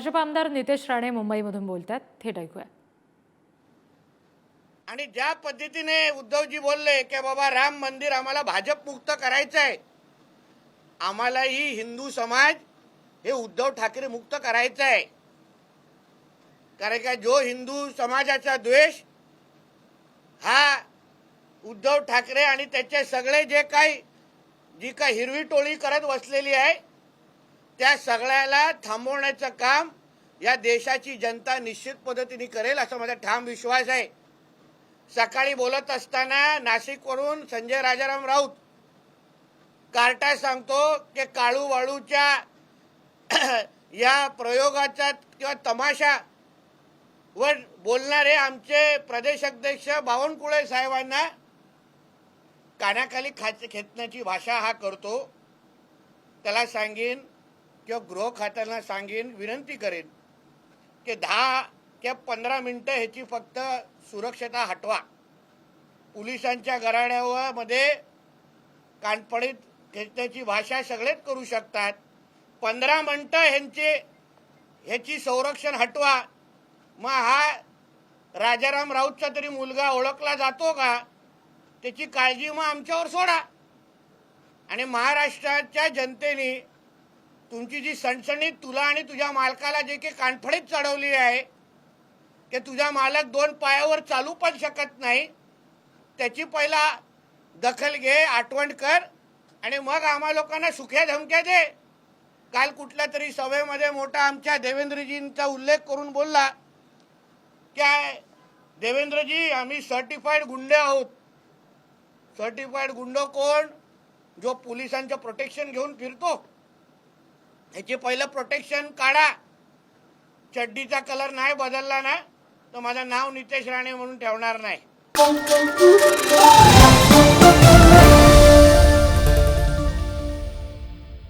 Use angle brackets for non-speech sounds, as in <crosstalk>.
भाजप आमदार नितेश राणे मुंबईमधून बोलतात थेट ऐकूया. आणि ज्या पद्धतीने उद्धवजी बोलले की बाबा राम मंदिर आम्हाला भाजप मुक्त करायचं आहे आम्हालाही हिंदू समाज हे उद्धव ठाकरे मुक्त करायचं आहे कारण का जो हिंदू समाजाचा द्वेष हा उद्धव ठाकरे आणि त्याचे सगळे जे काही जी काही हिरवी टोळी करत बसलेली आहे त्या सगळ्याला थांबवण्याचं काम या देशाची जनता निश्चित पद्धतीने करेल असा माझा ठाम विश्वास आहे. सकाळी बोलत असताना नाशिकवरून संजय राजाराम राऊत कार्टा सांगतो की काळू वाळूच्या <clears throat> या प्रयोगाचा किंवा तमाशा वर बोलणारे आमचे प्रदेश अध्यक्ष बावनकुळे साहेबांना कानाखाली खाच खेचण्याची भाषा हा करतो. त्याला सांगेन किंवा गृहखात्यांना सांगेन विनंती करेन की दहा किंवा पंधरा मिनटं ह्याची फक्त सुरक्षता हटवा. पोलिसांच्या घराण्यामध्ये कानपडीत खेचण्याची भाषा सगळेच करू शकतात. पंधरा मिनटं ह्यांचे ह्याची संरक्षण हटवा. मग हा राजाराम राऊतचा तरी मुलगा ओळखला जातो का? त्याची काळजी मग आमच्यावर सोडा. आणि महाराष्ट्राच्या जनतेने तुमची जी सणसणीत तुला आणि तुझ्या मालकाला जे काही कानफडीत चढवली आहे की तुझा मालक दोन पायावर चालू पण शकत नाही. त्याची पहिला दखल घे आठवण कर आणि मग आम्हा लोकांना सुख्या धमक्या दे. काल कुठल्या तरी सभेमध्ये मोठा आमच्या देवेंद्रजींचा उल्लेख करून बोलला काय देवेंद्रजी आम्ही सर्टिफाईड गुंडे आहोत. सर्टिफाईड गुंड कोण? जो पोलिसांचं प्रोटेक्शन घेऊन फिरतो. ह्याचे पहिलं प्रोटेक्शन काढा. चड्डीचा कलर नाही बदलला ना तर माझं नाव नितेश राणे म्हणून ठेवणार नाही.